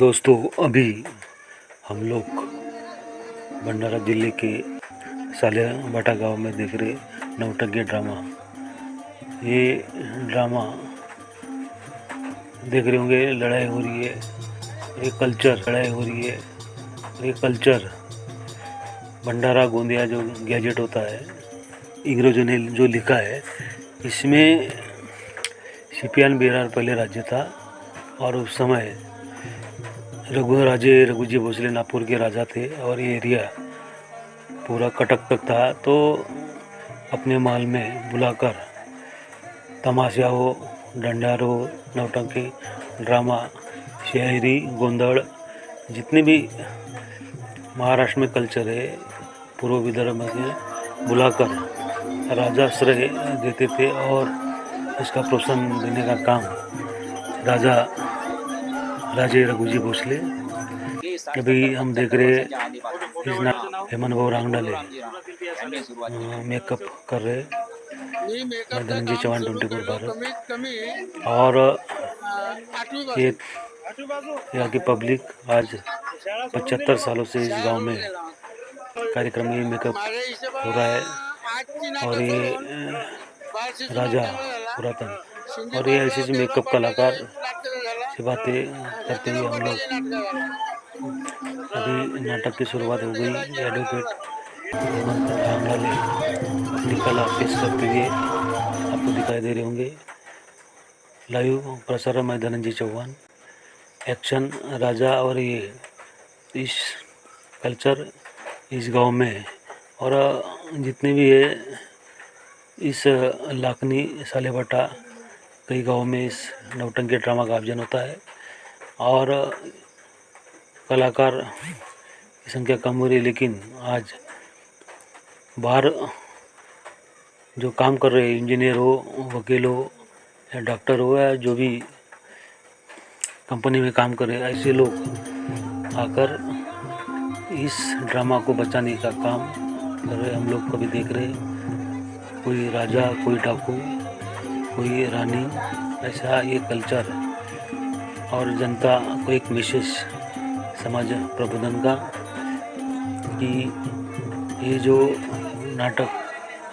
दोस्तों, अभी हम लोग भंडारा ज़िले के सालिया बाटा गाँव में देख रहे नवटंकी ड्रामा। ये ड्रामा देख रहे होंगे, लड़ाई हो रही है ये कल्चर, लड़ाई हो रही है ये कल्चर। भंडारा गोंदिया जो गैजेट होता है अंग्रेज़ों ने जो लिखा है, इसमें सिपियान बिहार पहले राज्य था और उस समय रघु राजे रघुजी भोसले नागपुर के राजा थे और ये एरिया पूरा कटक तक था तो अपने माल में बुलाकर तमाशा हो डंडार हो नौटंकी, ड्रामा, शायरी गोंदड़ जितने भी महाराष्ट्र में कल्चर है, पूर्व विदर्भ में बुलाकर राजाश्रय देते थे और इसका प्रोत्साहन देने का काम राजा राजे रघुजी भोसले अभी हम देख रहे इस ना हेमंत भाऊ रांगडाले अं, मेकअप कर रहे मी मेकअपचं धनंजय काम चव्हाण सुरू 24 केलं भारत. कमीत कमी और अं, आठवी पासून. ये यहाँ की पब्लिक आज पचहत्तर सालों से इस गांव में कार्यक्रम में मेकअप माझ्या हिशोबाने हो रहा है आजची नाटक और ये सोडून अं, बाळशिशू राजा नाट्यगृह झाला. पुरातन शिंदे और ये पार्क ऐसे ऐसे झाला, मेकअप देवराव कलाकार पाटील नाट्यगृह झाला. से बातें करते हुए हम लोग अभी नाटक की शुरुआत हो गई एडवोकेट रांगलाले अपनी कला पेश करते हुए आपको दिखाई दे रहे होंगे। लाइव प्रसारण में धनंजय चौहान एक्शन राजा और ये इस कल्चर इस गाँव में और जितने भी है इस लाखनी सालेबाटा कई गाँव में इस नौटंकी ड्रामा का आयोजन होता है और कलाकार की संख्या कम हो रही है, लेकिन आज बाहर जो काम कर रहे इंजीनियर हो, वकील हो या डॉक्टर हो या जो भी कंपनी में काम कर रहे ऐसे लोग आकर इस ड्रामा को बचाने का काम कर रहे हम लोग कभी देख रहे कोई राजा, कोई डाकू कोई रानी, ऐसा ये कल्चर और जनता को एक विशेष समाज प्रबोधन का कि ये जो नाटक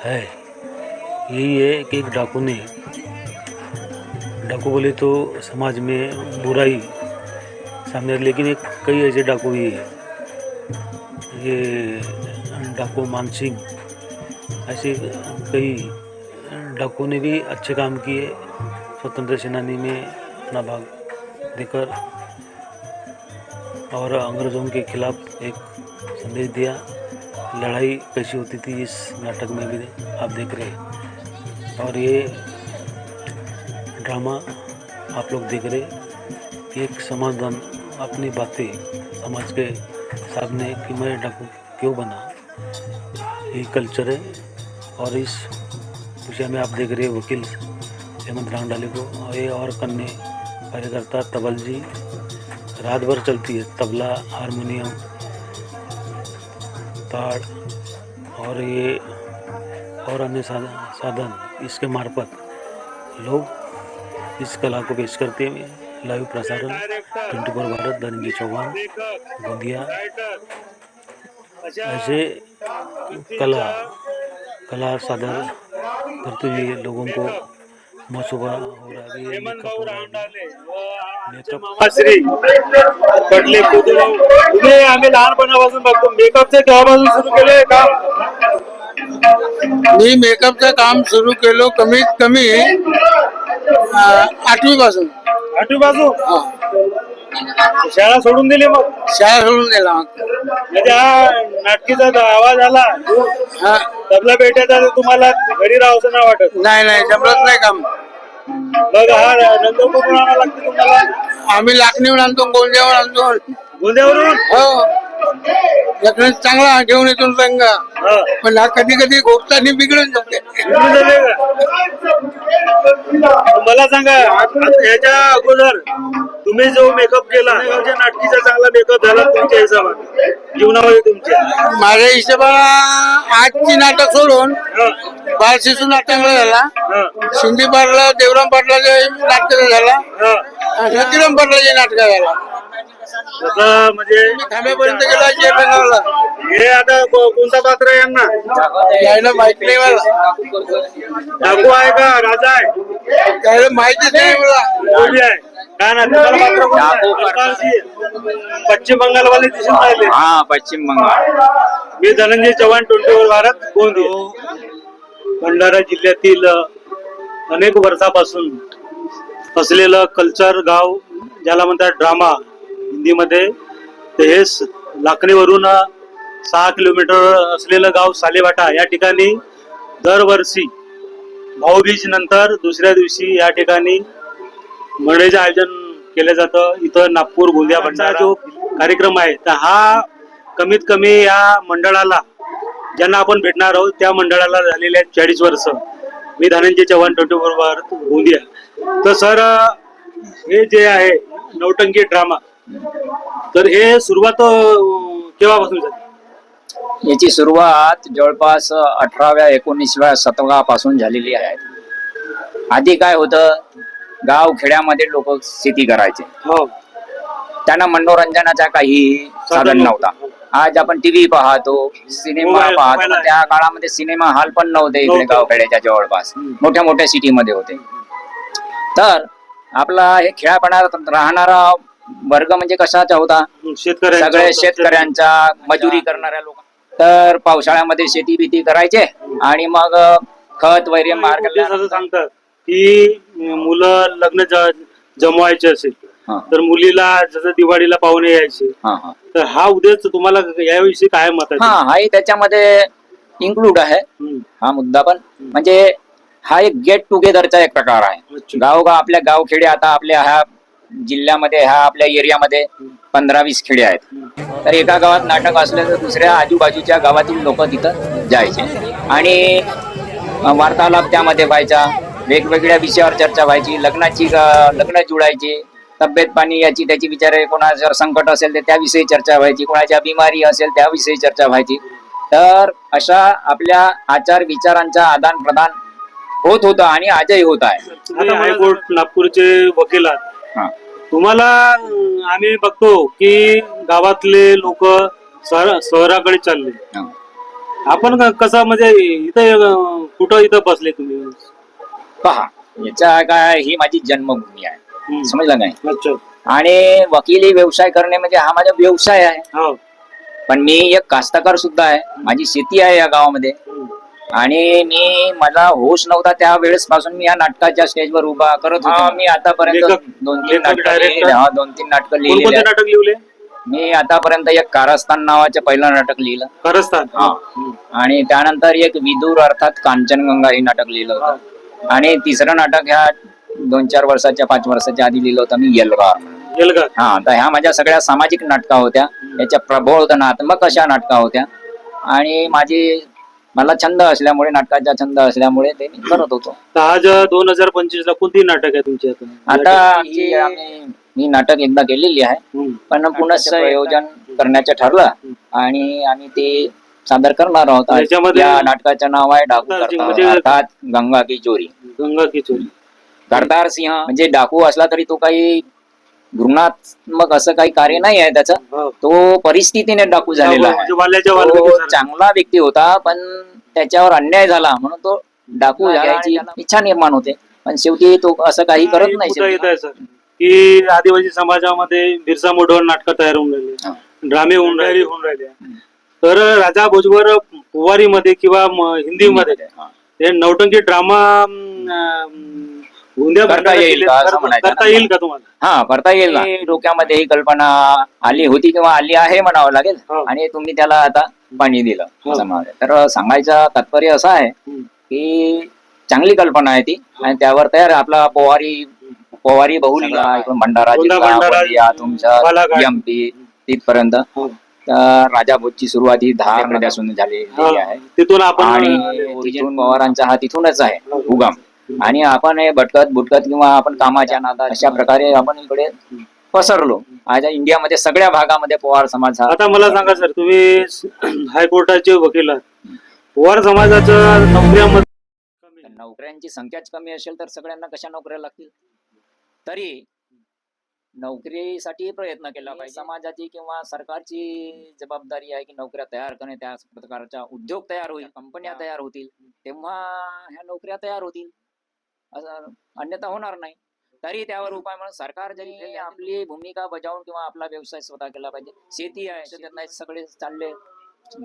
है यही है कि एक डाकू ने, डाकू बोले तो समाज में बुराई सामने लेकिन एक कई ऐसे डाकू भी है। ये डाकू मानसिंह ऐसे कई डाकू ने भी अच्छे काम किए। स्वतंत्र सेनानी में अपना भाग देकर और अंग्रेज़ों के खिलाफ एक संदेश दिया। लड़ाई कैसी होती थी इस नाटक में भी आप देख रहे हैं। और ये ड्रामा आप लोग देख रहे एक समाधान अपनी बातें समाज के सामने कि मैं डाकू क्यों बना? ये कल्चर है और इस विषय में आप देख रहे वकील हेमंत रांगडाले को। ये और कन्ने कार्यकर्ता तबल जी, रात भर चलती है, तबला, हारमोनियम, ताड़ और ये और अन्य साधन साधन इसके मार्फत लोग इस कला को पेश करते हैं। लाइव प्रसारण, ट्वेंटी फोर भारत, धनंजय चौहान, गोंदिया। ऐसे कला कला सादर करते हुए लोगों को मसुबा हो रहा है श्री तुम्ही आम्ही लहानपणापासून बघतो. मेकअपचं केव्हापासून सुरू केलंय का? मी मेकअपचं काम सुरू केलो कमीत कमी आठवी पासून आठवी पासून शाळा सोडून दिली मग? शाळा सोडून दिला मग. म्हणजे हा नाटकीचा जो आवाज आला हा. तबला पेट्याचा तर तुम्हाला घरी राहावं नाही वाटत? नाही नाही जमत नाही काम. मग हा नंदपूर आणावं लागतं तुम्हाला? आम्ही लाखणीवर आणतो गोंदियावर आणतो. गोंद्यावरून? हो. लग्न चांगला घेऊन येतो हा. पण हा कधी कधी गोपतानी बिघडून जाते? मला सांगा याच्या अगोदर तुम्ही जो मेकअप केला गावच्या नाटकीचा चांगला मेकअप झाला तुमच्या हिशोबाने. जीवनामध्ये तुमच्या. माझ्या हिशोबाला आजची नाटक सोडून बाल शिशु झाला. शिंदे पाटला देवराम पाटलाचे नाटक झाला. सतीराम पाटलाचे नाटक झाला. आता म्हणजे थांब्यापर्यंत गेला जय बेंगावला हे आता को- कोणता पात्र आहे यांना? यायला माहीत नाही मला. डाकू आहे का? राजा आहे? यायला माहितीच नाही मला. कोणी आहे? काय ना तुम्हाला पात्र कोणतं आहे? प्रकारची आहे. पश्चिम बंगाल वाले दिसून राहिले. हा पश्चिम बंगाल. मी धनंजय चव्हाण ट्वेंटीवर भारत गोंदिया. भंडारा जिल्ह्यातील अ, अनेक वर्षापासून असलेलं कल्चर गाव ज्याला म्हणतात ड्रामा हिंदीमध्ये ते हे लाखणीवरून सहा किलोमीटर असलेलं गाव सालेवाटा या ठिकाणी दरवर्षी भाऊबीज नंतर दुसऱ्या दिवशी या ठिकाणी मंडळीचं आयोजन केलं जातं. इथं नागपूर गोंदिया भंडारा जो कार्यक्रम आहे तर हा कमीत कमी या मंडळाला ज्यांना आपण भेटणार आहोत त्या मंडळाला झालेले आहेत चाळीस वर्ष मी धनंजय चव्हाण ट्वेंटी फोर गोंदिया. तर सर हे जे आहे नौटंकी ड्रामा तर हे सुरुवात केव्हापासून झाली? याची सुरुवात जवळपास अठराव्या एकोणीसव्या शतकापासून झालेली आहे. आधी काय होतं गाव खेड्यामध्ये लोक शेती करायचे. हो. त्यांना मनोरंजनाचा काही साधन नव्हता. आज आपण टीव्ही पाहतो सिनेमा पाहतो. त्या काळामध्ये सिनेमा हॉल पण नव्हते इकडे. गाव खेड्याच्या जवळपास. मोठ्या मोठ्या सिटीमध्ये होते. तर आपला हे खेळापणात राहणारा वर्ग म्हणजे कशाचा होता? शेतकऱ्यांचा सगळे शेतकऱ्यांचा मजुरी करणाऱ्या लोक तर पावसाळ्यामध्ये शेती बिती करायचे आणि मग खत वगैरे मार्ग असं सांगतात की मुलं लग्न जमवायचे असेल तर मुलीला जसं दिवाळीला पाहुणे यायचे हा हा. तर हा उद्देश तुम्हाला याविषयी काय मत आहे? हा हाही त्याच्यामध्ये इन्क्लूड आहे. हा मुद्दा पण. म्हणजे हा एक गेट टुगेदरचा एक प्रकार आहे. अच्छा. गाव गाव आपल्या गावखेडे आता आपल्या ह्या जिल्ह्यामध्ये ह्या आपल्या एरियामध्ये पंधरा वीस खेडे आहेत. तर एका गावात नाटक असलं तर दुसऱ्या आजूबाजूच्या गावातील लोक तिथं जायचे. आणि वार्तालाप त्यामध्ये व्हायचा वेगवेगळ्या विषयावर चर्चा व्हायची लग्नाची लग्न जुळायची तब्येत पाणी याची त्याची विचारे कोणाचं संकट असेल तर त्याविषयी चर्चा व्हायची कोणाच्या बिमारी असेल त्याविषयी चर्चा व्हायची. तर अशा आपल्या आचार विचारांचा आदान प्रदान होत होतं आणि आजही होत आहे. हायकोर्ट नागपूरचे वकील हा. तुम्हाला अं, आम्ही बघतो की गावातले लोक शहराकडे चालले. हा. आपण क- कसं म्हणजे इथं अं, कुठं इथं बसले तुम्ही? पहा याचा काय ही माझी जन्मभूमी आहे. हम्म. समजलं काय अच्छा. आणि वकिली व्यवसाय करणे म्हणजे हा माझा व्यवसाय आहे. हो. पण मी एक कास्तकार सुद्धा आहे. माझी शेती आहे या गावामध्ये. हम्म. आणि मी मला होश नव्हता त्या वेळेस पासून मी या नाटकाच्या स्टेजवर उभा करत होतो. मी आतापर्यंत लेखक- दोन तीन लेखक, नाटक director? लिहिले हा, दोन तीन नाटक लिहिलेले कोणकोणते आहेत. नाटक लिहिले? मी आतापर्यंत एक कारस्थान नावाचं पहिलं नाटक लिहिलं. कारस्थान. हा. आणि त्यानंतर एक विदूर अर्थात कांचनगंगा हे नाटक लिहिलं होतं. आणि तिसरं नाटक ह्या दोन चार वर्षाच्या पाच वर्षाच्या आधी लिहिलं होतं मी येलगार. एल्गार हा तर ह्या माझ्या सगळ्या सामाजिक नाटका होत्या. याच्या प्रबोधनात्मक अशा नाटका होत्या. आणि माझी मला छंद असल्यामुळे नाटकाचा छंद असल्यामुळे ते मी करत होतो. आज दोन हजार पंचवीस ला कोणती नाटक आहे तुमची आता? आता आम्ही मी नाटक एकदा केलेली आहे हम्म. पण पुनश्च आयोजन करण्याचं ठरलं आणि आम्ही ते सादर करणार आहोत. याच्यामध्ये- या नाटकाचं नाव आहे डाकू करतार, अर्थात गंगा की चोरी. गंगा किचोरी करतार सिंह म्हणजे डाकू असला तरी तो काही घृणात्मक असं काही कार्य नाही आहे त्याचं. हो. तो परिस्थितीने डाकू झालेला म्हणजे आहे. वाल्याच्या तो चांगला व्यक्ती होता पण त्याच्यावर अन्याय झाला म्हणून तो डाकू घ्यायची इच्छा निर्माण होते. पण शेवटी तो असं काही करत नाही की आदिवासी समाजामध्ये बिरसा मुंडावर नाटकं तयार होऊन हा. राहिले ड्रामे होऊन राहिले. होऊन राहिले. तर राजा भोजवर पुवारीमध्ये किंवा म- हिंदीमध्ये हा. हे नौटंकी ड्रामा गोंदिया करता भंडारा येईल जिल्ह्यात का असं म्हणायचं करता ना? येईल का तुम्हाला? हा करता येईल ना. डोक्यामध्ये ही कल्पना आली होती किंवा आली आहे म्हणावं लागेल. हो. आणि तुम्ही त्याला आता पाणी दिलं. हो. असं तर सांगायचं तात्पर्य असं आहे हम्म. की चांगली कल्पना आहे ती. आणि त्यावर तयार आपला पोवारी पोवारी बहुल इकडून भंडारा गोंदा जिल्हा भंडारा, गोंदिया, तुमचं. एमपी तिथपर्यंत. हो. तर राजा भोजची सुरुवात ही दहा नद्यासून झालेली आहे. तिथून आपण आणि तिथून पवारांचा हा तिथूनच आहे. उगम. आणि आपण हे भटकत बुटकत किंवा आपण कामाच्या नादात अशा प्रकारे आपण इकडे पसरलो. आज इंडियामध्ये सगळ्या भागामध्ये पवार समाज हा आता मला सांगा सर तुम्ही हायकोर्टाचे वकील आहात. पवार समाजाचं नोकऱ्यामध्ये नोकऱ्यांची संख्याच कमी असेल तर सगळ्यांना कशा नोकऱ्या लागतील? तरी नोकरीसाठी प्रयत्न केला पाहिजे. समाजाची किंवा सरकारची जबाबदारी आहे की नोकऱ्या तयार करणे त्या प्रकारचा उद्योग तयार होईल कंपन्या तयार होतील तेव्हा ह्या नोकऱ्या तयार होतील. अन्यथा होणार नाही. तरी त्यावर उपाय म्हणून सरकार जरी आपली भूमिका बजावून किंवा आपला व्यवसाय स्वतः केला पाहिजे. शेती आहे सगळे चालले.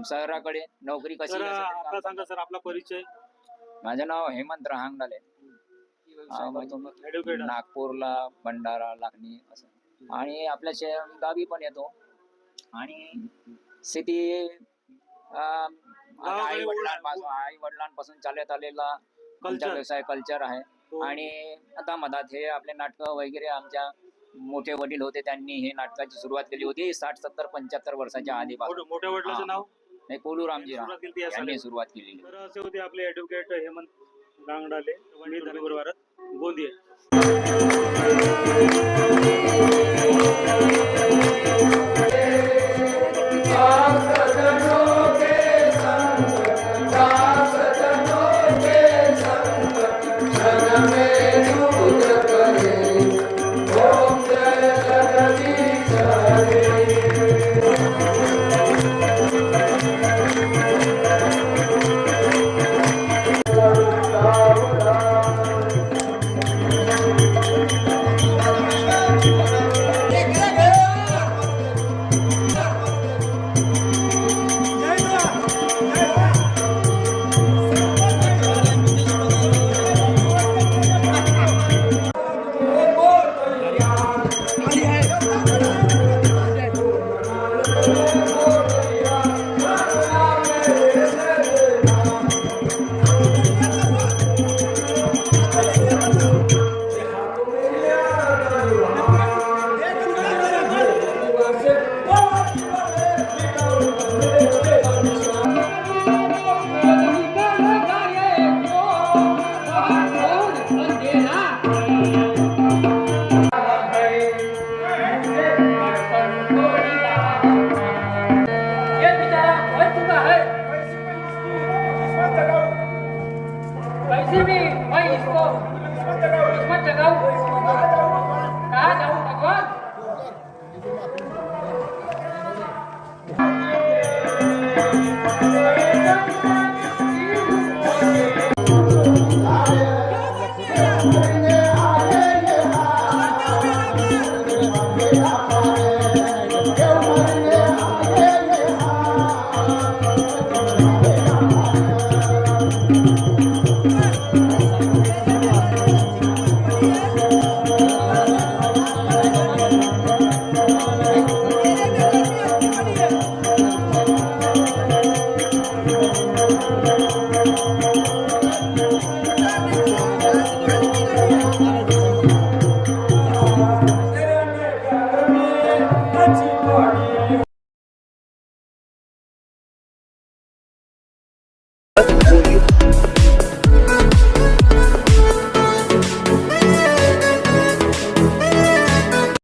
शहराकडे नोकरी कशी आपला सांगा सर आपला परिचय? माझं नाव हेमंत रहांगडाले. म्हणजे नागपूरला भंडारा लागणी असं. आणि आपल्या शहर गावी पण येतो. आणि शेती आई वडिलांपासून आई वडिलांपासून चालत आलेला आमचा कल्चर व्यवसाय कल्चर आहे. हो. आणि आता मधात हे आपले नाटक वगैरे आमच्या मोठे वडील होते त्यांनी हे नाटकाची सुरुवात केली होती साठ सत्तर पंच्याहत्तर वर्षाच्या आधीपासून. मोठ्या- मोठ्या वडिलांचं हा. नाव? हे कोलू रामजी राम सुरुवात केली ती या यांनी साली. सुरुवात केलेली. तर असे होते आपले ऍडव्होकेट हेमंत मी धनुबर भारत गोंदिया कैसे